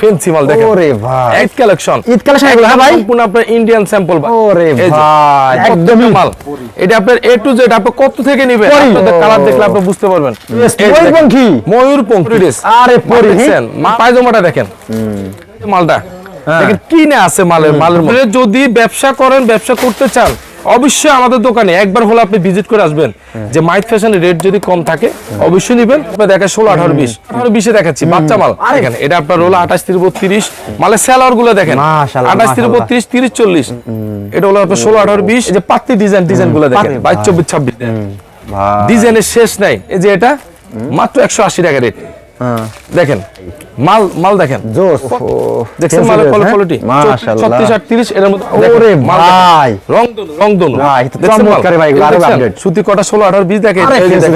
Fancy মাল দেখেন। ওরে ভাই। ঈদ কালেকশন ঈদ collection এগুলো, হ্যাঁ ভাই? সম্পূর্ণ আপনার ইন্ডিয়ান স্যাম্পল ওরে ভাই, একদমই। মাল। এটা আপনার এ টু জেড আপনি কত থেকে নেবেন? আপনাদের কালার দেখলে আপনি বুঝতে পারবেন। ময়ূরপঙ্খী। ময়ূরপঙ্খী ড্রেস আরে পরি, মা- পায়জামাটা দেখেন। মালটা। হ্যাঁ। দেখেন কি না আছে মালের মালের যদি ব্যবসা করেন ব্যবসা করতে চান অবশ্যই আমাদের দোকানে একবার হলে আপনি ভিজিট করে আসবেন। যে মাইট ফ্যাশনের রেট যদি কম থাকে অবশ্যই নেবেন। দেখেন ষোলো আঠারো বিশ। আঠারো বিশে দেখাচ্ছি বাচ্চা মাল। দেখেন এটা আপনার রোল আঠাশ তিরিশ বত্রিশ। মালের স্যালারগুলো দেখেন। আঠাশ তিরিশ। বত্রিশ তিরিশ চল্লিশ। এটা হলো আপনার ষোলো আঠারো বিশ। এই যে পাত্তি ডিজাইন ডিজাইনগুলো দেখেন। বাইশ চব্বিশ ছাব্বিশ। ডিজাইনের শেষ নাই। এই যে এটা মাত্র একশো আশি টাকা রেট হ্যাঁ দেখেন মাল মাল দেখেন। জোস দেখছেন মালের কোয়ালিটি মাশাআল্লাহ। ছত্রিশ আটত্রিশ এর মধ্যে ওরে। ভাই। রং দোনো রং দোনো। ভাই? চমৎকার ভাই, আরও আপডেট সুতি কটা ষোলো আঠারো বিশ দেখেন।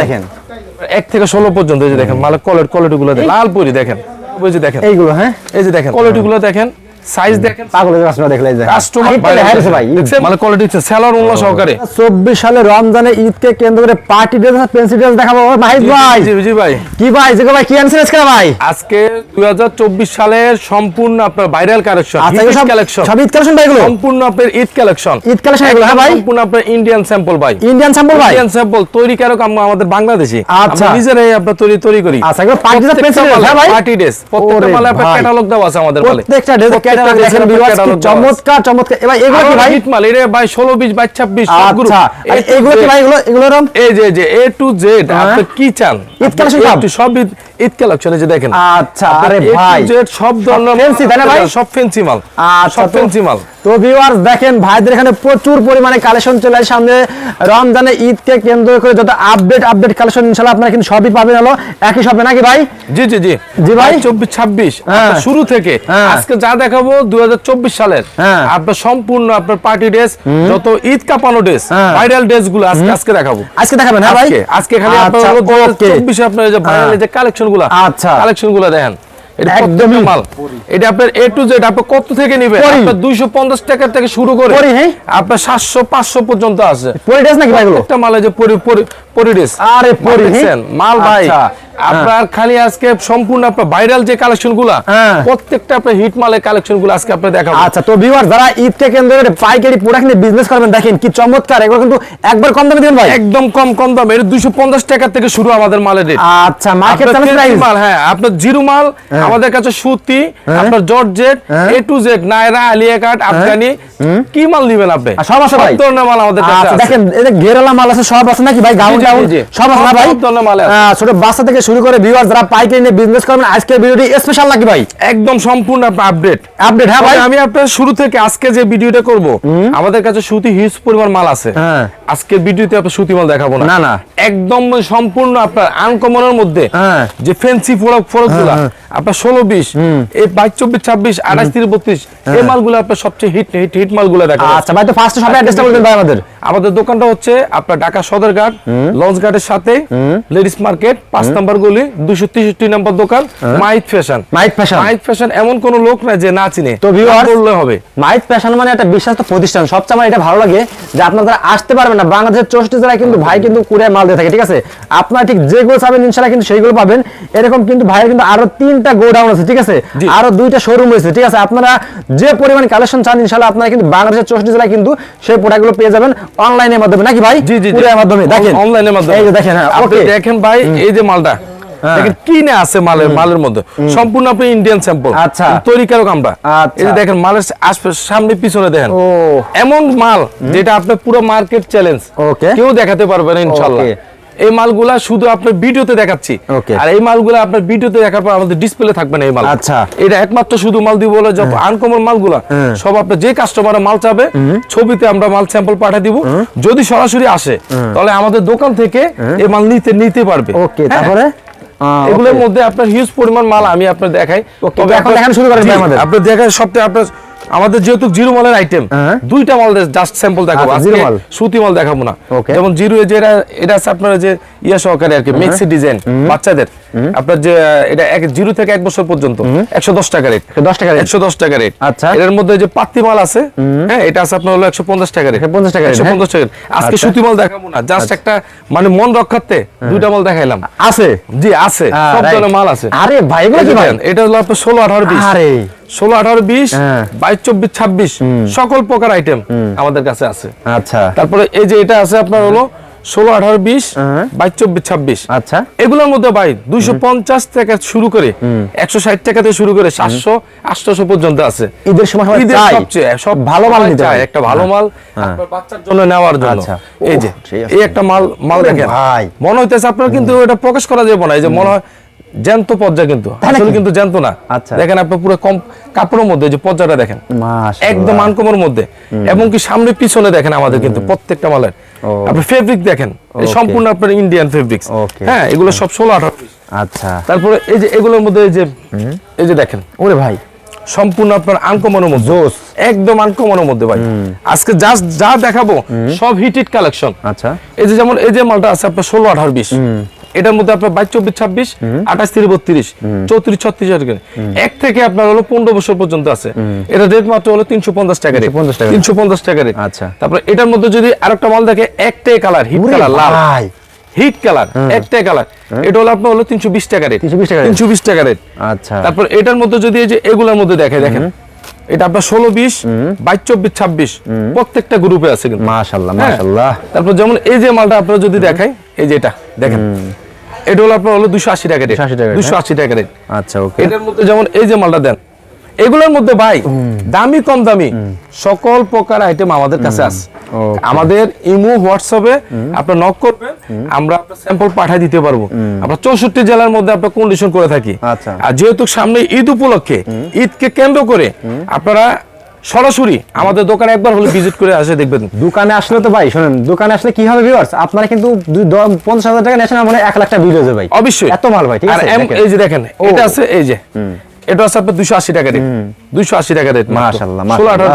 দেখেন। এক থেকে ষোলো পর্যন্ত এই যে দেখেন মালের কোয়ালিটি কোয়ালিটি গুলো দেখেন। লাল পরি দেখেন ওই যে দেখেন। এইগুলো হ্যাঁ? এই যে দেখেন কোয়ালিটি গুলো দেখেন। সাইজ দেখেন। পাগলের কাস্টমার দেখলে এই যে। কাস্টমার ভাই। মালের কোয়ালিটি সেলার উল্লা সহকারে। চব্বিশ সালে রমজানে ঈদকে কেন্দ্র করে পার্টি ড্রেস পেন্সি ড্রেস দেখাবো। মাহিদ ভাই জি জি ভাই। কি ভাই যে ভাই কি আনছেন আজকে ভাই? আজকে দুই সালের সম্পূর্ণ আপনার ভাইরাল কালেকশন সব কালেকশন সব ঈদ কালেকশন ভাই এগুলো? সম্পূর্ণ আপনার ঈদ কালেকশন ঈদ কালেকশন এগুলো হ্যাঁ ভাই? সম্পূর্ণ আপনার ইন্ডিয়ান স্যাম্পল ভাই। ইন্ডিয়ান স্যাম্পল ভাই? ইন্ডিয়ান স্যাম্পল তৈরি কারক আমরা আমাদের বাংলাদেশি। আচ্ছা। নিজেরাই আপনার তৈরি তৈরি করি। আচ্ছা এগুলো পার্টি ড্রেস পেন্সি ড্রেস হ্যাঁ ভাই? পার্টি ড্রেস প্রত্যেকটা মালে আপনার ক্যাটালগ আছে আমাদের মালে। প্রত্যেকটা ড্রেস প্রত্যেকটা দেখেন ভিউয়ার্স কি চমৎকার চমৎকার। এবার এগুলো কি ভাই? হিট মাল এর ভাই 16 20 22 26 সব গ্রুপ আচ্ছা এগুলো কি ভাই এগুলো এগুলো রম এই যে যে এ টু জেড হ্যাঁ। আপনি কি চান? ঈদ আপনি সব? A ঈদ ঈদ যে দেখেন আচ্ছা আরে ভাই সব ধরনের fancy, তাই না ভাই? সব ফেন্সি মাল সব ফেন্সি মাল তো ভিউয়ার্স দেখেন ভাইদের এখানে প্রচুর পরিমাণে কালেকশন চলে আসে সামনে রমজানে ঈদকে কেন্দ্র করে যত আপডেট আপডেট কালেকশন ইনশাআল্লাহ আপনারা কিন্তু সবই পাবেন হলো একই শপে নাকি ভাই জি জি জি জি ভাই। চব্বিশ ছাব্বিশ। শুরু থেকে হ্যাঁ। আজকে যা দেখাবো দুই হাজার চব্বিশ সালের হ্যাঁ। আপনার সম্পূর্ণ আপনার পার্টি ড্রেস যত ঈদ কাপানো ড্রেস। ভাইরাল ড্রেসগুলো আজকে আজকে দেখাবো আজকে দেখাবেন হ্যাঁ ভাই আজকে আজকে খালি আপনার আচ্ছা। 2024 আপনার যে ভাইরাল। যে কালেকশন গুলো আচ্ছা। কালেকশনগুলো দেখেন। এটা একদমই। একদমই। মাল। এটা আপনার এ টু জেড আপনি কত থেকে নেবেন। আপনার 250 টাকা থেকে শুরু করে হ্যাঁ। আপনার 700 500 পর্যন্ত আছে। পরি ড্রেস নাকি একটা মালে যে পরি পরি পরি ড্রেস। আরে পরি, মাল ভাই। আচ্ছা, আপনার খালি আজকে সম্পূর্ণ আপনার ভাইরাল যে কালেকশনগুলা হ্যাঁ। প্রত্যেকটা আপনার হিট মালের কালেকশনগুলো আজকে আপনি দেখাবো। আচ্ছা তো ভিউয়ার যারা ঈদকে কেন্দ্র করে পাইকারি প্রোডাক্ট নিয়ে বিজনেস করবেন দেখেন কি চমৎকার। এগুলো কিন্তু একবার কম দামে দিবেন ভাই? একদম কম কম দাম। দুইশো পঞ্চাশ টাকা থেকে শুরু আমাদের মালের রেট আচ্ছা মার্কেট প্রাইস মাল হ্যাঁ আপনার জিরো মাল আমাদের কাছে সুতি আপনার জর্জেট হ্যাঁ। A to Z Naira Alia cut Afghani কি মাল দিবেন আপনি? সব আছে ভাই? ধরনের মাল আমাদের কাছে আচ্ছা আছে। দেখেন ঘেরালা মাল আছে সব আছে নাকি ভাই? গাউন জি। সব আছে না ভাই? ধরনের মাল আছে। ছোট বাচ্চা থেকে শুরু করে ভিউয়ার যারা পাইকারি নিয়ে বিজনেস করবেন আজকের ভিডিওটি স্পেশাল নাকি ভাই? একদম সম্পূর্ণ আপডেট আপডেট হ্যাঁ ভাই? আমি আপনার শুরু থেকে আজকে যে ভিডিওটা করব আমাদের কাছে সুতি হিউজ পরিমাণ মাল আছে। হ্যাঁ। আজকের ভিডিওতে আপনার সুতি মাল দেখাবো না। না, না। একদম সম্পূর্ণ আপনার আনকমনের মধ্যে। হ্যাঁ। যে ফেন্সি ফরক ফরকগুলা আপনার ষোলো বিশ এই বাইশ চব্বিশ ছাব্বিশ আঠাশ তিরিশ বত্রিশ এই মালগুলো আপনার সবচেয়ে হিট হিট হিট মালগুলো দেখাবো। আচ্ছা ভাই তো ফার্স্ট সবে অ্যাড্রেসটা বলবেন ভাই আমাদের। আমাদের দোকানটা হচ্ছে আপনার ঢাকা সদরঘাট লঞ্চ ঘাটের সাথে লেডিস মার্কেট পাঁচ নম্বর গলি দুশো তেষট্টি নম্বর দোকান might fashion. Might fashion. Might fashion এমন কোন লোক না যে না চিনে। তো বললে হবে। মাইট ফ্যাশন মানে একটা বিশ্বাস্ত প্রতিষ্ঠান। সবচেয়ে আমার এটা ভালো লাগে যে আপনারা আসতে পারবেন না বাংলাদেশের চৌষট্টি জেলায় কিন্তু ভাই কিন্তু কুরিয়ার মাল দিয়ে থাকে ঠিক আছে? আপনারা ঠিক যেগুলো চাবেন ইনশাল্লাহ কিন্তু সেইগুলো পাবেন। এরকম কিন্তু ভাইয়ের কিন্তু আরও তিনটা গোডাউন আছে ঠিক আছে? আরও দুইটা শোরুম রয়েছে ঠিক আছে? আপনারা যে পরিমাণ কালেকশন চান ইনশাল্লাহ আপনারা কিন্তু বাংলাদেশের চৌষট্টি জেলায় কিন্তু সেই প্রোডাক্টগুলো পেয়ে যাবেন অনলাইনের মাধ্যমে। নাকি ভাই? জি জি কুরিয়ার মাধ্যমে। দেখেন। অনলাইনের মাধ্যমে। এই যে দেখেন হ্যাঁ আপনি দেখেন ভাই এই যে মালটা। হ্যাঁ। দেখেন কি না আছে মালের মালের মধ্যে। সম্পূর্ণ আপনি ইন্ডিয়ান স্যাম্পল আচ্ছা। তৈরি কারক আমরা। আচ্ছা। এই দেখেন মালের আশপাশ সামনে পিছনে দেখেন। এমন মাল যেটা পুরো মার্কেট চ্যালেঞ্জ কেউ দেখাতে পারবে না এই মালগুলা শুধু আপনার ভিডিওতে দেখাচ্ছি। আর এই মালগুলা আপনার ভিডিওতে দেখার পর আমাদের ডিসপ্লে থাকবে না এই মাল। আচ্ছা। এটা একমাত্র শুধু মাল দিব বলে যত আনকমন মালগুলা হ্যাঁ। সব আপনার যে কাস্টমার মাল চাবে ছবিতে আমরা মাল স্যাম্পল পাঠিয়ে দিব। যদি সরাসরি আসে তাহলে আমাদের দোকান থেকে এই মাল নিতে নিতে পারবে। ওকে হ্যাঁ? তারপরে? এগুলোর okay. মধ্যে আপনার হিউজ পরিমাণ মাল আমি আপনার দেখাই তবে এখন দেখানো শুরু করেন আমাদের। আপনার দেখায় সবটা আপনার আমাদের যেহেতু জিরো মালের আইটেম হ্যাঁ। দুইটা মাল জাস্ট স্যাম্পল দেখাবো আচ্ছা, আজকে জিরো মাল। সুতি মাল দেখাবো না. যেমন জিরো যে এটা এটা আছে আপনার যে ইয়া সহকারে আর কি মিক্সি ডিজাইন বাচ্চাদের আপনার যে এটা এক জিরো থেকে এক বছর পর্যন্ত। একশো দশ টাকা রেট 10 টাকা একশো দশ টাকা রেট আচ্ছা। এর মধ্যে যে পাত্তি মাল আছে হ্যাঁ এটা আছে আপনার হলো একশো পঞ্চাশ টাকা রেট 150 টাকা একশো হ্যাঁ? পঞ্চাশ টাকা আজকে আচ্ছা। সুতি মাল দেখাবো না জাস্ট একটা মানে মন রক্ষার্থে দুইটা মাল দেখাইলাম। আছে? জি আছে। হ্যাঁ, সব ধরনের মাল আছে। আরে ভাই এগুলো কি ভাই? এটা হলো আপনার ষোলো আঠারো বিশ। আরে। ষোলো আঠারো বিশ হ্যাঁ। বাইশ চব্বিশ ছাব্বিশ। সকল প্রকার আইটেম আমাদের কাছে আছে। আচ্ছা। তারপরে এই যে এটা আছে আপনার হলো ষোলো আঠারো বিশ হ্যাঁ। বাইশ চব্বিশ ছাব্বিশ। আচ্ছা। এগুলোর মধ্যে ভাই দুইশো পঞ্চাশ শুরু করে একশো ষাট টাকা থেকে শুরু করে সাতশো আটশো পর্যন্ত আছে। ঈদের সময় ঈদের সবচেয়ে সব ভালো মাল চায় একটা ভালো মাল হ্যাঁ। আপনার বাচ্চার জন্য নেওয়ার জন্য। আচ্ছা। এই যে। এই একটা মাল মাল দেখেন। ভাই। মনে হইতেছে আপনার কিন্তু এটা প্রকাশ করা যাবে না। এই যে মনে হয় জ্যান্ত পর্যায়ে কিন্তু আসলে কিন্তু জ্যান্ত না। আচ্ছা। দেখেন আপনি পুরো কম কাপড়ের মধ্যে যে পর্যাটা দেখেন একদম আনকমের মধ্যে এবং কি সামনে পিছনে দেখেন আমাদের কিন্তু প্রত্যেকটা মালের। আপনি ফেব্রিক দেখেন এই সম্পূর্ণ আপনার ইন্ডিয়ান ফেব্রিক্স হ্যাঁ এগুলো সব ষোলো আঠারো আচ্ছা। তারপরে এই যে এগুলোর মধ্যে এই যে এই যে দেখেন ওরে ভাই। সম্পূর্ণ আপনার আনকমনের মধ্যে। জোস। একদম আনকমনের মধ্যে ভাই। আজকে যা যা দেখাবো সব হিটেড কালেকশন আচ্ছা। এই যে যেমন এই যে মালটা আছে আপনার ষোলো আঠারো বিশ এটার মধ্যে আপনার বাইশ চব্বিশ ছাব্বিশ আঠাশ তিরিশ বত্রিশ চৌত্রিশ ছত্রিশ আর। এক থেকে আপনার হলো পনেরো বছর পর্যন্ত আছে। এটা রেট মাত্র হলো তিনশো পঞ্চাশ টাকা রেট তিনশো পঞ্চাশ টাকা রেট আচ্ছা। তারপরে এটার মধ্যে যদি আরেকটা মাল দেখে একটাই কালার হিট কালার লাল। হিট কালার একটাই কালার এটা হলো আপনার হলো তিনশো বিশ টাকা রেট 320 টাকা তিনশো বিশ টাকা রেট আচ্ছা। তারপর এটার মধ্যে যদি এই যে এগুলোর মধ্যে দেখে দেখেন। এটা আপনার ষোলো বিশ বাইশ চব্বিশ ছাব্বিশ। প্রত্যেকটা গ্রুপে আছে কিন্তু। মাশাআল্লাহ হ্যাঁ। তারপর যেমন এই যে মালটা আপনারা যদি দেখাই এই যে এটা দেখেন। এটা হলো আপনার হলো দুশো আশি টাকা রেট 280 টাকা দুশো আশি টাকা রেট আচ্ছা ওকে। এটার মধ্যে যেমন এই যে মালটা দেন এগুলোর মধ্যে ভাই দামি কম দামি সকল প্রকার আইটেম আমাদের কাছে আছে। আমাদের ইমো হোয়াটসঅ্যাপে আপনার নক করবেন আমরা স্যাম্পল পাঠিয়ে দিতে পারব। আমরা চৌষট্টি জেলার মধ্যে আপনার কন্ডিশন করে থাকি। আচ্ছা। আর যেহেতু সামনে ঈদ উপলক্ষে ঈদকে কেন্দ্র করে আপনারা সরাসরি আমাদের দোকানে একবার হলে ভিজিট করে আসে দেখবেন। দোকানে আসলে তো ভাই শুনেন দোকানে আসলে কি হবে ভিউয়ার্স আপনারা কিন্তু পঞ্চাশ হাজার টাকা নেছেন মানে এক লাখ টাকা ভিডিও ভাই। অবশ্যই। এত মাল ভাই ঠিক আছে? এই যে দেখেন। এটা আছে এই যে। এটা আছে আপনার দুশো আশি টাকা রেট দুশো আশি টাকা রেট মাশাআল্লাহ, ষোলো আঠারো।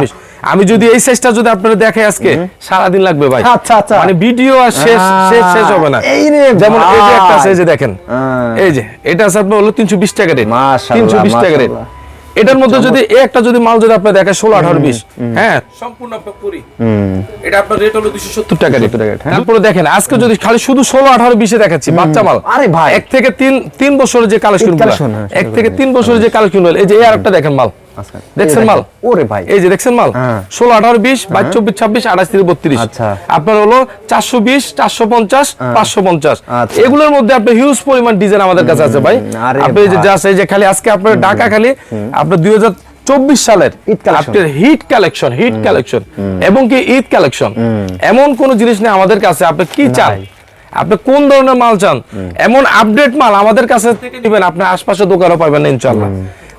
আমি যদি এই সাইজটা যদি আপনারা দেখে আজকে সারাদিন লাগবে ভাই। আচ্ছা, আচ্ছা। মানে ভিডিও আর শেষ শেষ শেষ হবে না। এই যেমন এই যে একটা আছে এই যে দেখেন। হ্যাঁ। এই যে এটা আছে আপনার হলো তিনশো বিশ টাকা রেট তিনশো বিশ টাকা রেট। এটার মধ্যে যদি একটা যদি মাল যদি আপনি দেখেন ষোলো আঠারো বিশ হ্যাঁ। সম্পূর্ণ আপনার কুড়ি এটা আপনার রেট হলো দুশো সত্তর টাকা রেট 70 টাকা rate, হ্যাঁ। তারপরে দেখেন আজকে যদি খালি শুধু ষোলো আঠারো বিশে দেখাচ্ছি বাচ্চা মাল। আরে ভাই। এক থেকে তিন তিন বছরের যে কালেকশন হ্যাঁ, এক থেকে তিন বছরের যে কালেকশন এই যে আর একটা দেখেন মাল। আচ্ছা। দেখছেন এই মাল? দেখেন। ওরে ভাই। এই যে দেখছেন মাল। ষোলো আঠারো বিশ বাইশ চব্বিশ ছাব্বিশ আঠাশ তিরিশ বত্রিশ। আপনার হলো চারশো বিশ চারশো পঞ্চাশ পাঁচশো পঞ্চাশ। এগুলোর মধ্যে আপনার হিউজ পরিমাণ ডিজাইন আমাদের কাছে আছে ভাই। আপনি যে ভাই। যে খালি আজকে আপনার ঢাকা খালি আপনার দুই হাজার চব্বিশ সালের আপনার হিট কালেকশন হিট কালেকশন এবং কি ঈদ কালেকশন এমন কোন জিনিস নেই আমাদের কাছে। আপনি কি চান? আপনি কোন ধরনের মাল চান? এমন আপডেট মাল আমাদের কাছে থেকে নেবেন আপনার আশপাশে দোকানও পাবেন ইনশাল্লাহ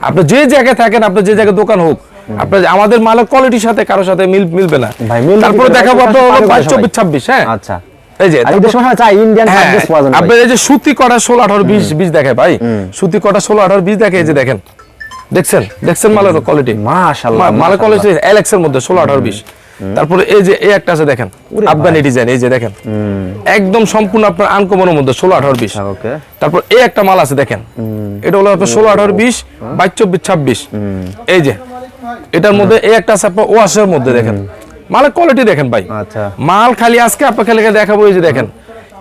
আপনি যে জায়গায় থাকেন আপনি যে জায়গায় দোকান হোক আপনার আমাদের মালের কোয়ালিটির সাথে কারোর সাথে মিল মিলবে না। তারপরে দেখাবো আপনার বাইশ চব্বিশ ছাব্বিশ হ্যাঁ। আচ্ছা। এই যে হ্যাঁ, আপনার এই যে সুতি কটা ষোলো আঠারো বিশ বিশ দেখায় ভাই। সুতি কটা ষোলো আঠারো বিশ দেখে এই যে দেখেন। দেখছেন? দেখছেন মালের কোয়ালিটি মাশাআল্লাহ, মালের। কোয়ালিটি এলেক্সের মধ্যে ষোলো আঠারো বিশ। তারপরে এই যে এই একটা আছে দেখেন আফগানি ডিজাইন এই যে দেখেন। একদম সম্পূর্ণ আপনার আনকমনের মধ্যে ষোলো আঠারো বিশ। আচ্ছা, তারপর এই একটা মাল আছে দেখেন। এটা হলো আপনার ষোলো আঠারো বিশ বাইশ চব্বিশ ছাব্বিশ। এই যে এটার মধ্যে এই একটা আছে আপনার ওয়াশের মধ্যে দেখেন। মালের কোয়ালিটি দেখেন ভাই। আচ্ছা। মাল খালি আজকে আপনার খালি দেখাবো এই যে দেখেন।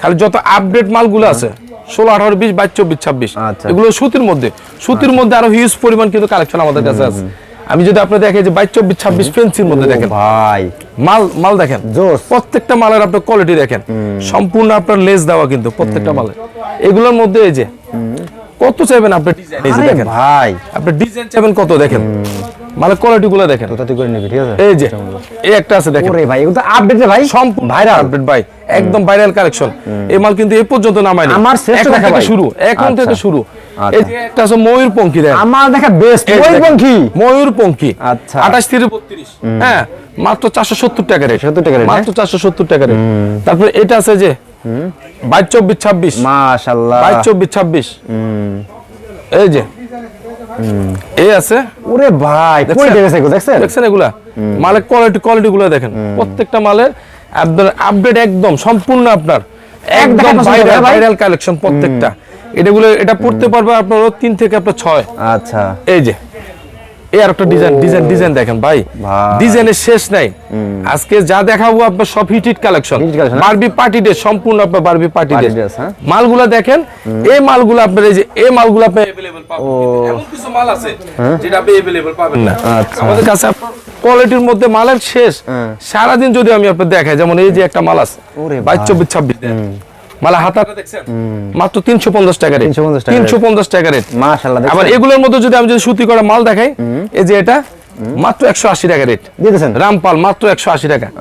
খালি যত আপডেট মালগুলো আছে ষোলো আঠারো বিশ বাইশ চব্বিশ ছাব্বিশ আচ্ছা। এগুলো সুতির মধ্যে। সুতির মধ্যে আরও হিউজ পরিমাণ কিন্তু কালেকশন আমাদের কাছে আছে। আমি যদি আপনি দেখে যে বাইশ চব্বিশ ছাব্বিশ ফেন্সির মধ্যে দেখেন ভাই। মাল মাল দেখেন প্রত্যেকটা মালের আপনার কোয়ালিটি দেখেন। সম্পূর্ণ আপনার লেস দেওয়া কিন্তু প্রত্যেকটা মালের। এগুলোর মধ্যে এই যে কত চাইবেন আপনি ডিজাইন এই যে দেখেন। ভাই। আপনি ডিজাইন চাইবেন কত দেখেন? মালের কোয়ালিটি গুলো দেখেন। তোতাতি করে নিবি ঠিক আছে? এই যে এই একটা আছে দেখেন। ওরে ভাই এগুলো তো আপডেট ভাই। সম্পূর্ণ ভাইরাল আপডেট ভাই। একদম ভাইরাল কালেকশন এই মাল কিন্তু এই পর্যন্ত নামায়নি। আমার শ্রেষ্ঠ দেখা। শুরু এখন আচ্ছা। থেকে শুরু। আচ্ছা। যে একটা ময়ূর পঙ্খী দেন আমার দেখা বেস্ট এই দেখেন, পঙ্খী। ময়ূর পঙ্খী। আচ্ছা। আঠাশ তিরিশ বত্রিশ। হ্যাঁ মাত্র চারশো সত্তর টাকা রেট। 70 টাকা rate, মাত্র চারশো সত্তর টাকা রেট। তারপরে এটা আছে যে এই যে। এই ওরে ভাই কই দেখছেন? দেখছেন? দেখছেন এগুলা? মালের কোয়ালিটি কোয়ালিটি গুলো দেখেন প্রত্যেকটা মালের আপনার আপডেট একদম সম্পূর্ণ আপনার। একদম? ভাইরাল কালেকশন প্রত্যেকটা। এটাগুলো এটা পড়তে পারবে আপনার তিন থেকে আপনার ছয় আচ্ছা এই যে এই আর একটা ডিজাইন ডিজাইন ডিজাইন দেখেন ভাই ভাই। ডিজাইনের শেষ নাই আজকে যা দেখাবো আপনার সব hit hit collection Hit hit collection, হ্যাঁ? বারবি পার্টি ডে সম্পূর্ণ আপনার Barbie party Party day dress, হ্যাঁ? মালগুলা দেখেন এই মালগুলো আপনার এই যে এই মালগুলো আপনি अवेलेबल পাবেন কিন্তু এমন কিছু মাল আছে যেটা আপনি अवेलेबल পাবেন না আচ্ছা। আমাদের কাছে আপনার কোয়ালিটির মধ্যে মালের শেষ সারাদিন যদি আমি আপনার দেখাই যেমন এই যে একটা মাল আছে ওরে বাইশ চব্বিশ ছাব্বিশ মালা হাতাটা দেখছেন? মাত্র তিনশো পঞ্চাশ টাকা রেট। 350 টাকা তিনশো পঞ্চাশ টাকা রেট। মাশাআল্লাহ আবার এগুলোর মধ্যে যদি আমি যদি সুতি করা মাল দেখাই এই যে এটা মাত্র একশো আশি টাকা রেট। দিতেছেন? রামপাল মাত্র একশো আশি টাকা। আহ,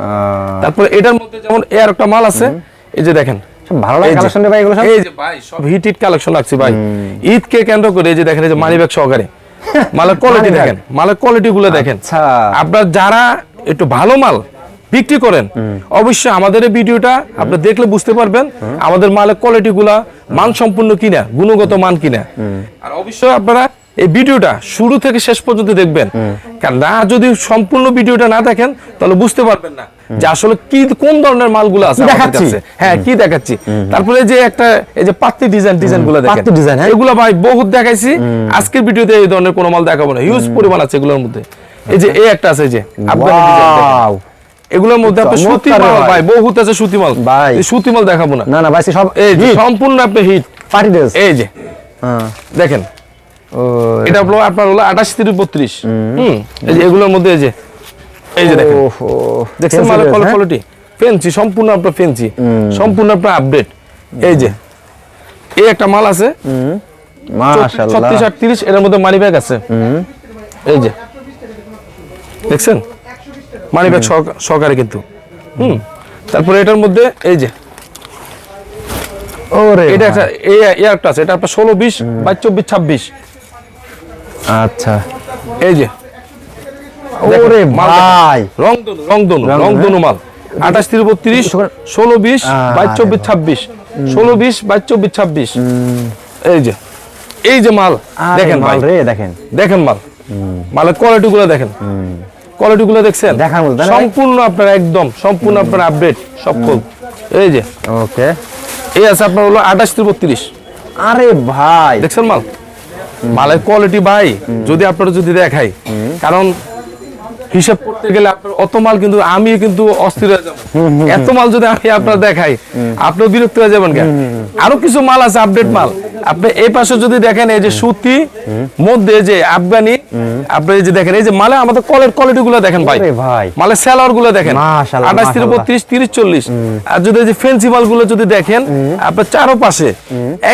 তারপর এটার মধ্যে যেমন এর একটা মাল আছে এই যে দেখেন। ভালো লাগে কালেকশন ভাই এগুলো সব? এই যে ভাই সব হিট হিট কালেকশন রাখছি ভাই কেন্দ্র করে এই যে দেখেন এই যে মানি ব্যাগ সহকারে। মালের কোয়ালিটি দেখেন মালের কোয়ালিটি গুলো দেখেন। আচ্ছা। আপনার যারা একটু ভালো মাল বিক্রি করেন। অবশ্যই আমাদের এই ভিডিওটা আপনি দেখলে বুঝতে পারবেন আমাদের মালের কোয়ালিটি গুলা মান সম্পূর্ণ কিনা গুণগত মান কিনা। আর অবশ্যই আপনারা এই ভিডিওটা শুরু থেকে শেষ পর্যন্ত দেখবেন। কারণ না যদি সম্পূর্ণ ভিডিওটা না দেখেন তাহলে বুঝতে পারবেন না যে আসলে কি কোন ধরনের মালগুলো আছে দেখাচ্ছি? হ্যাঁ কি দেখাচ্ছি? তারপরে যে একটা এই যে পাত্তি ডিজাইন ডিজাইনগুলো দেখেন। পাত্তি design, হ্যাঁ? এগুলো ভাই বহুত দেখাইছি। আজকের ভিডিওতে এই ধরনের কোনো মাল দেখাবো না। হিউজ পরিমাণ আছে এগুলোর মধ্যে। এই যে এই একটা আছে যে আফগানি ডিজাইন! এগুলোর মধ্যে আপনি সুতি মাল ভাই। বহুত আছে সুতি মাল। ভাই। সুতি মাল দেখাবো না। না না ভাই সব এই যে সম্পূর্ণ আপনি হিট পার্টি ড্রেস এই যে। হ্যাঁ। দেখেন। ও এটা হলো আপনার হলো আঠাশ তিরিশ বত্রিশ। হুম। এই যে এগুলোর মধ্যে এই যে এই যে দেখেন। ওহো। দেখছেন মালের হ্যাঁ? কোয়ালিটি ফেন্সি সম্পূর্ণ আপনার ফেন্সি সম্পূর্ণ আপনার আপডেট এই যে। এই একটা মাল আছে। মাশাআল্লাহ। ছত্রিশ আটত্রিশ এর মধ্যে মানি ব্যাগ আছে। এই যে। দেখছেন? মানি ব্যাগ সহকারে কিন্তু। হুম। তারপরে এটার মধ্যে এই যে। ওরে এটা একটা একটা আছে এটা আপনার ষোলো বিশ বাইশ চব্বিশ ছাব্বিশ। আচ্ছা। এই যে। ওরে। ভাই। রংধনু রংধনু রংধনু, মাল। আঠাশ তিরিশ বত্রিশ ষোলো বিশ বাইশ চব্বিশ ছাব্বিশ। ষোলো বিশ বাইশ চব্বিশ ছাব্বিশ। এই যে। এই যে মাল। দেখেন ভাই। মাল রে দেখেন। দেখেন মাল। মালের কোয়ালিটি গুলো দেখেন। কোয়ালিটি গুলো দেখছেন? দেখার মতো? সম্পূর্ণ আপনার একদম সম্পূর্ণ আপনার আপডেট সব এই যে। ওকে। এই আছে আপনার হলো আঠাশ বত্রিশ। আরে ভাই। দেখছেন মাল? মালের কোয়ালিটি ভাই যদি আপনারা যদি দেখাই। কারণ হিসাব করতে গেলে আপনার অত মাল কিন্তু আমি কিন্তু অস্থির হয়ে যাব। এত মাল যদি আমি আপনার দেখাই আপনি বিরক্ত হয়ে যাবেন কেন? আরও কিছু মাল আছে আপডেট মাল। আপনি এই পাশে যদি দেখেন এই যে সুতি মধ্যে যে আফগানি আপনি যে দেখেন এই যে মালে আমাদের কলের কোয়ালিটি গুলো দেখেন ভাই। মালের সেলারগুলো দেখেন। আঠাশ মাশাআল্লাহ। বত্রিশ তিরিশ চল্লিশ। আর যদি এই যে ফেন্সি মালগুলো যদি দেখেন আপনার চারো পাশে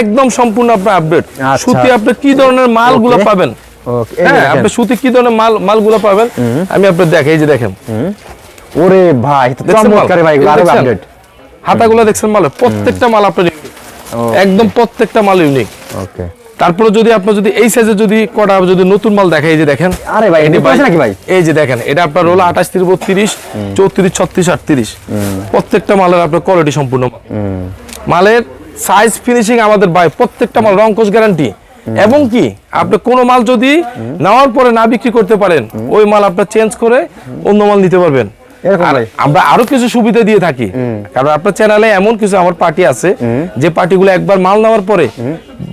একদম সম্পূর্ণ আপনার আপডেট আচ্ছা। সুতি আপনি কি ধরনের মালগুলো পাবেন? ওকে হ্যাঁ দেখেন। আপনি সুতি কি ধরনের মাল মালগুলো পাবেন? আমি আপনার যে দেখেন। ওরে ভাই দেখছেন মাল? চমৎকার ভাই আরও আপডেট হাতাগুলো দেখছেন মালের? প্রত্যেকটা মাল আপনার একদম প্রত্যেকটা মাল ইউনিক ওকে তারপরে যদি আপনি যদি এই সাইজে যদি কটা যদি নতুন মাল দেখে এই যে দেখেন। আরে ভাই এই এটা যে নাকি ভাই? এই যে দেখেন এটা আপনার হলো আঠাশ তিরিশ বত্রিশ চৌত্রিশ ছত্রিশ আটত্রিশ। প্রত্যেকটা মালের আপনার কোয়ালিটি সম্পূর্ণ মালের সাইজ ফিনিশিং আমাদের ভাই প্রত্যেকটা মাল রংকশ গ্যারান্টি এবং কি আপনি কোনো মাল যদি নেওয়ার পরে না বিক্রি করতে পারেন ওই মাল আপনার চেঞ্জ করে অন্য মাল নিতে পারবেন? আমরা আরও কিছু সুবিধা দিয়ে থাকি। কারণ আপনার চ্যানেলে এমন কিছু আমার পার্টি আছে যে পার্টিগুলো একবার মাল নেওয়ার পরে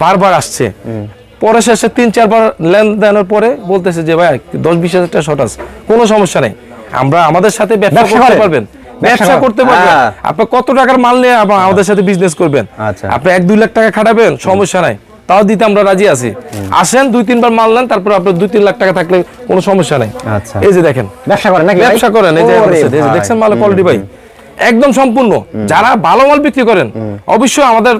বারবার আসছে। পরে শেষে তিন চারবার লেনদেনের পরে বলতেছে যে ভাই দশ বিশ হাজার টাকা শর্ট আছে। কোনো সমস্যা নেই। আমরা আমাদের সাথে ব্যবসা করতে পারবেন। ব্যবসা করতে পারবেন। আপনি কত টাকার মাল নিয়ে আমাদের সাথে বিজনেস করবেন? আচ্ছা। আপনি এক দুই লাখ টাকা খাটাবেন সমস্যা নাই। তাও দিতে আমরা রাজি আছি। আসেন দুই তিনবার মাল নেন তারপর আপনার দুই তিন লাখ টাকা থাকলে কোনো সমস্যা নাই। আচ্ছা। এই যে দেখেন। ব্যবসা করেন নাকি ব্যবসা করেন এই যে। দেখছেন মালের কোয়ালিটি ভাই? একদম সম্পূর্ণ। যারা ভালো মাল বিক্রি করেন অবশ্যই আমাদের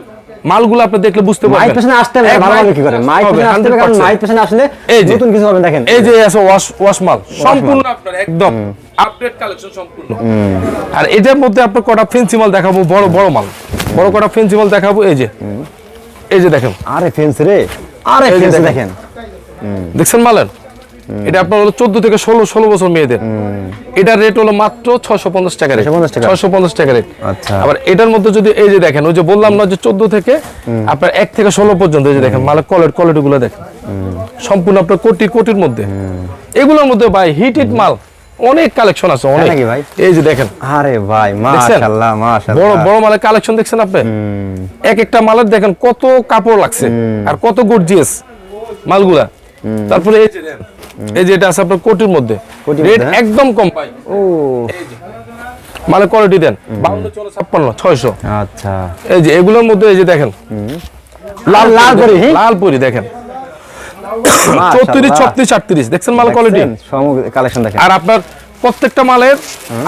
মালগুলো আপনি দেখলে বুঝতে মাইক পারবেন। পেছনে আসতে হবে ভালো মাইক ভালো মাইক পেছনে আসতে হবে কারণ মাইক পেছনে আসলে এই যে। নতুন কিছু পাবেন দেখেন। এই যে আছে ওয়াশ ওয়াশ মাল। সম্পূর্ণ আপনার একদম আপডেট কালেকশন সম্পূর্ণ। আর এটার মধ্যে আপনার কটা ফেন্সি মাল দেখাবো বড় বড় মাল। বড় কটা ফেন্সি মাল দেখাবো এই যে। এই যে দেখেন। আরে ফেন্স রে। আরে ফেন্স দেখেন। দেখছেন মালের? এটা আপনার হলো চোদ্দ থেকে ষোলো ষোলো বছর মেয়েদের। এটার রেট হলো মাত্র ছশো পঞ্চাশ টাকা রেট 650 টাকা। ছশো পঞ্চাশ টাকা রেট আচ্ছা। আবার এটার মধ্যে যদি এই যে দেখেন ওই যে বললাম না যে চোদ্দ থেকে আপনার এক থেকে ষোলো পর্যন্ত এই যে দেখেন মালের কোয়ালিটি কোয়ালিটি গুলো দেখেন। সম্পূর্ণ আপনার কোটি কোটির মধ্যে। এগুলোর মধ্যে ভাই হিট হিট মাল। অনেক কালেকশন আছে অনেক। ভাই? এই যে দেখেন। আরে ভাই দেখছেন? মাশাআল্লাহ বড় বড় মালের কালেকশন দেখছেন আপনি? এক একটা মালের দেখেন কত কাপড় লাগছে আর কত গর্জিয়াস মালগুলা। তারপরে এই যে এই যে এটা আছে আপনার কোটির মধ্যে। রেট হ্যাঁ? একদম কম পাই। ও। মালের কোয়ালিটি দেন বাউন্ন চলো ছাপ্পান্ন ছয়শো। আচ্ছা। এই যে এগুলোর মধ্যে এই যে দেখেন। লাল লাল করে লাল পরি দেখেন। চৌত্রিশ ছত্রিশ আটত্রিশ দেখছেন মাল কোয়ালিটি কালেকশন দেখেন। আর আপনার প্রত্যেকটা মালের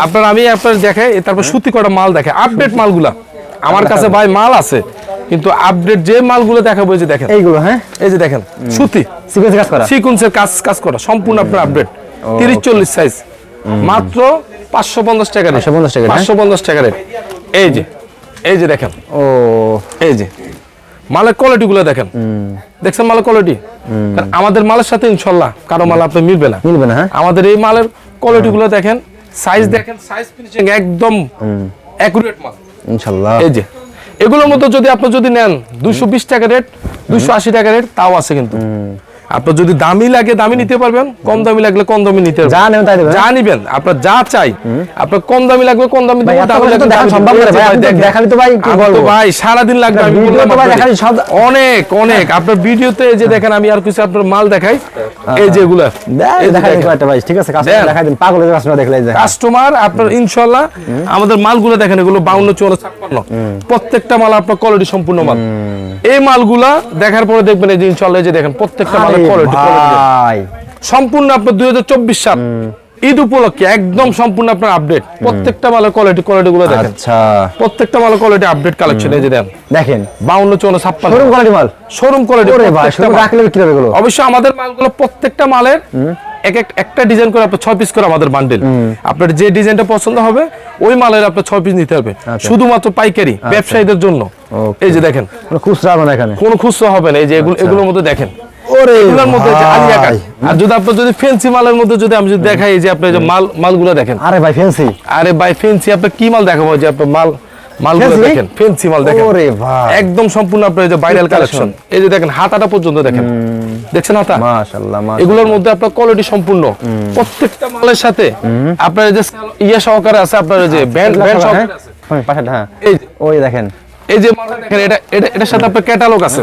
আপনার আমি আপনার দেখাই তারপর সুতি কটা মাল দেখে। আপডেট মালগুলা। আমার কাছে ভাই মাল আছে কিন্তু আপডেট যে মালগুলো দেখাবো এই যে দেখেন। এইগুলো হ্যাঁ? এই যে দেখেন সুতি। সিকোয়েন্স কাজ করা? সিকুয়েন্সের কাজ কাজ করা। সম্পূর্ণ আপনার আপডেট তিরিশ চল্লিশ সাইজ মাত্র পাঁচশো পঞ্চাশ টাকা রেট 550 টাকা, হ্যাঁ? পাঁচশো পঞ্চাশ টাকা রেট এই যে এই যে দেখেন। ও। এই যে। মালের কোয়ালিটি গুলো দেখেন দেখছেন মালের কোয়ালিটি আমাদের মালের সাথে ইনশাল্লাহ কারও মাল আপনি মিলবে না। মিলবে না হ্যাঁ? আমাদের এই মালের কোয়ালিটি গুলো দেখেন সাইজ দেখেন সাইজ ফিনিশিং একদম অ্যাকুরেট মাল। ইনশাল্লাহ। এই যে এগুলোর মধ্যে যদি আপনি যদি নেন দুইশো বিশ টাকা রেট দুইশো আশি টাকা রেট তাও আছে কিন্তু। আপনার যদি দামি লাগে দামি নিতে পারবেন কম দামি লাগলে কম দামি নিতে পারবেন। যা নেবেন তাই দেবেন, যা নিবেন আপনার যা চাই আপনার কম দামি লাগবে কম দামি ভাই, দামি লাগবে দেখানো সম্ভব না ভাই, এই তো দেখেন। দেখালে তো ভাই কি বলব? ভাই সারাদিন লাগবে আমি বললাম ভাই আপনাকে। সব- অনেক অনেক। আপনার ভিডিওতে যে দেখেন আমি আর কিছু আপনার মাল দেখাই। এই যে এগুলা। দেখ, এই যে দেখাই দেখেন। ভাই ঠিক আছে কাস্টমার দেখাই দিন পাগল কাস্টমার দেখলে এই কাস্টমার আপনার ইনশাল্লাহ আমাদের মালগুলো দেখেন এগুলো বাউন্ন চুয়ান্ন ছাপ্পান্ন। প্রত্যেকটা মাল আপনার কোয়ালিটি সম্পূর্ণ মাল। এই মালগুলা দেখার পরে দেখবেন এই যে ইনশাল্লাহ এই যে দেখেন প্রত্যেকটা কোয়ালিটি ভাই। সম্পূর্ণ আপনার দুই হাজার চব্বিশ সাল। ঈদ উপলক্ষে একদম সম্পূর্ণ আপনার আপডেট প্রত্যেকটা মালের কোয়ালিটি কোয়ালিটি গুলো দেখেন। আচ্ছা। প্রত্যেকটা মালের কোয়ালিটি আপডেট কালেকশন এই যে দেন দেখেন। বাউন্ন চুয়ান্ন ছাপ্পান্ন। শোরুম কোয়ালিটি মাল। শোরুম কোয়ালিটি ওরে ভাই শোরুম রাখলে বিক্রি হবে এগুলো? অবশ্যই আমাদের মালগুলো প্রত্যেকটা মালের এক এক একটা ডিজাইন করে আপনার ছয় পিস করে আমাদের বান্ডেল আপনার যে ডিজাইনটা পছন্দ হবে ওই মালের আপনার ছয় পিস নিতে হবে। শুধুমাত্র পাইকারি ব্যবসায়ীদের জন্য। এই যে দেখেন। খুচরা হবে না এখানে। কোনো খুচরা হবে না। এই যে এগুলো এগুলোর মধ্যে দেখেন। এগুলোর মধ্যে আলিয়া কাট আর যদি আপনার যদি ফেন্সি মালের মধ্যে যদি আমি যদি দেখাই এই যে আপনি যে মাল মালগুলো দেখেন। আরে ভাই ফ্যান্সি আরে ভাই ফেন্সি আপনি কি মাল দেখাবো? যে আপনার মাল মালগুলো দেখেন ফেন্সি মাল দেখেন। ওরে ভাই। একদম সম্পূর্ণ আপনার যে ভাইরাল কালেকশন এই যে দেখেন হাতাটা পর্যন্ত দেখেন। দেখছেন হাতা? মাশাআল্লাহ এগুলোর মধ্যে আপনার কোয়ালিটি সম্পূর্ণ। প্রত্যেকটা মালের সাথে আপনার যে ইয়ে সহকারে আছে আপনার এই যে ব্যান্ড ব্যান্ড সহকারে আছে। হ্যাঁ। ওই দেখেন। এই যে মালটা দেখেন এটা এটা এটার সাথে আপনার ক্যাটালগ আছে।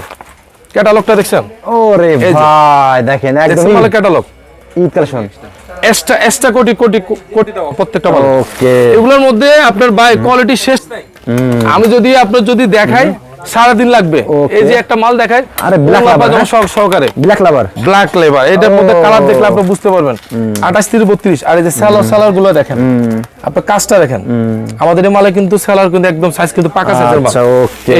ক্যাটালগটা দেখছেন? ওরে ভাই দেখেন একদম মালের catalogue? Eid collection. Extra extra crore crore crore দেওয়া প্রত্যেকটা মাল। ওকে। এগুলোর মধ্যে আপনার বাই কোয়ালিটি শেষ নাই। আমি যদি আপনার যদি দেখাই সারাদিন লাগবে। এই যে একটা মাল দেখাই আরে rubber, পাজামা হ্যাঁ? সহকারে। ব্ল্যাক লাভার ব্ল্যাক লেবার এটার মধ্যে কালার দেখলে আপনি বুঝতে পারবেন। আঠাশ থেকে বত্রিশ। আর এই যে স্যালার স্যালারগুলো দেখেন আপনি কাজটা দেখেন। আমাদের এই মালে কিন্তু স্যালার কিন্তু একদম সাইজ কিন্তু পাকা সাইজের মাল। আচ্ছা ওকে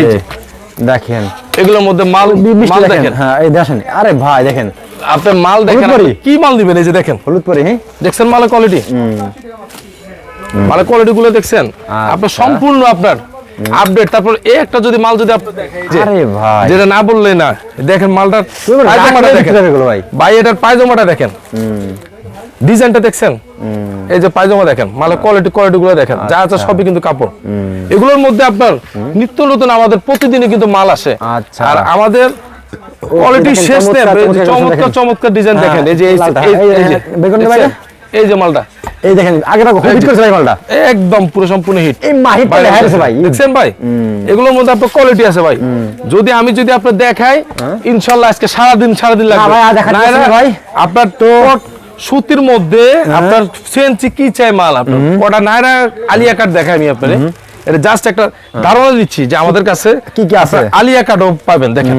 দেখেন। এগুলোর মধ্যে মাল মাল দেখেন। হ্যাঁ এই দেখেন। আরে ভাই দেখেন। আপনি মাল দেখেন কি মাল দিবেন এই যে দেখেন? হলুদ পরে হ্যাঁ? দেখছেন মালের কোয়ালিটি মালের কোয়ালিটি গুলো দেখছেন? আপনার সম্পূর্ণ আপনার আপডেট তারপর এই একটা যদি মাল যদি আপনি আরে ভাই। যেটা না বললে না। দেখেন মালটার পায়জামাটা দেখেন। ভাই এটার পায়জামাটা দেখেন। ডিজাইনটা দেখছেন? এই যে পায়জামা দেখেন মালের কোয়ালিটি কোয়ালিটি গুলো দেখেন যা আছে সবই কিন্তু কাপড়। এগুলোর মধ্যে আপনার নিত্য নতুন আমাদের প্রতিদিনই কিন্তু মাল আসে। আচ্ছা। আর আমাদের কোয়ালিটি শেষ নেই চমৎকার, চমৎকার চমৎকার দেখেন। ডিজাইন হ্যাঁ, দেখেন এই যে এই- যে এই- যে মালটা। এই দেখেন আগেটা হিট করেছে ভাই মালটা। একদম পুরো সম্পূর্ণ হিট এই মাহিরটা দেখা যাচ্ছে ভাই। দেখছেন ভাই? এগুলোর মধ্যে আপনার কোয়ালিটি আছে ভাই। যদি আমি যদি আপনার দেখাই ইনশাল্লাহ আজকে সারাদিন সারাদিন লাগবে। ভাই, আর দেখাতে না, পারছি না না, ভাই। আপনার তো সুতির মধ্যে আপনার সেন্সি কি চাই মাল আপনার? কটা নায়রা আলিয়া কাট দেখাই আমি আপনারে এটা জাস্ট একটা ধারণা দিচ্ছি যে আমাদের কাছে কি কি আছে? আলিয়া কাটও পাবেন দেখেন।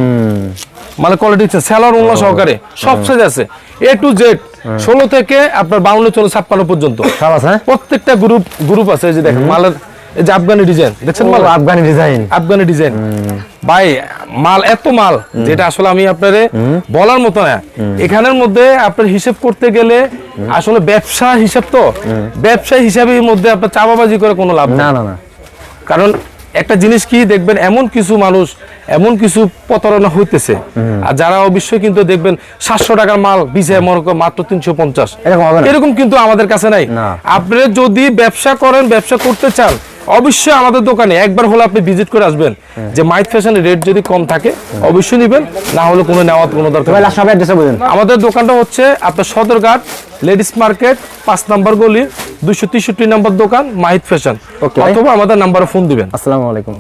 মানে কোয়ালিটি স্যালার উন্না সহকারে সব সাইজ আছে। এ টু জেড ষোলো থেকে আপনার বাউন্ন চল্লিশ ছাপ্পান্ন পর্যন্ত। হ্যাঁ? প্রত্যেকটা গ্রুপ গ্রুপ আছে যে দেখেন মালের এই যে আফগানি ডিজাইন দেখছেন মাল? Afghani design. Afghani design. ভাই মাল এত মাল যেটা আসলে আমি আপনারে বলার মতো না। এখানের মধ্যে আপনার হিসেব করতে গেলে আসলে ব্যবসা হিসাব তো। ব্যবসা হিসাবের মধ্যে আপনার চাপাবাজি করে কোনো লাভ না না না। কারণ একটা জিনিস কি দেখবেন এমন কিছু মানুষ এমন কিছু প্রতারণা হইতেছে। আর যারা অবশ্যই কিন্তু দেখবেন সাতশো টাকার মাল বিছে মনে মাত্র তিনশো পঞ্চাশ। এরকম এরকম কিন্তু আমাদের কাছে নাই। আপনি যদি ব্যবসা করেন ব্যবসা করতে চান অবশ্যই আমাদের দোকানে একবার হলে আপনি ভিজিট করে আসবেন। যে মাইথ ফ্যাশনের রেট যদি কম থাকে অবশ্যই নেবেন না হলে কোনো নেওয়ার কোনো দরকার অ্যাড্রেসে বলেন। আমাদের দোকানটা হচ্ছে আপনার সদরঘাট লেডিস মার্কেট পাঁচ নম্বর গলি দুইশো তেষট্টি নম্বর দোকান মাহিদ ফ্যাশন. অথবা আমাদের নাম্বারে ফোন দিবেন। আসসালামু আলাইকুম।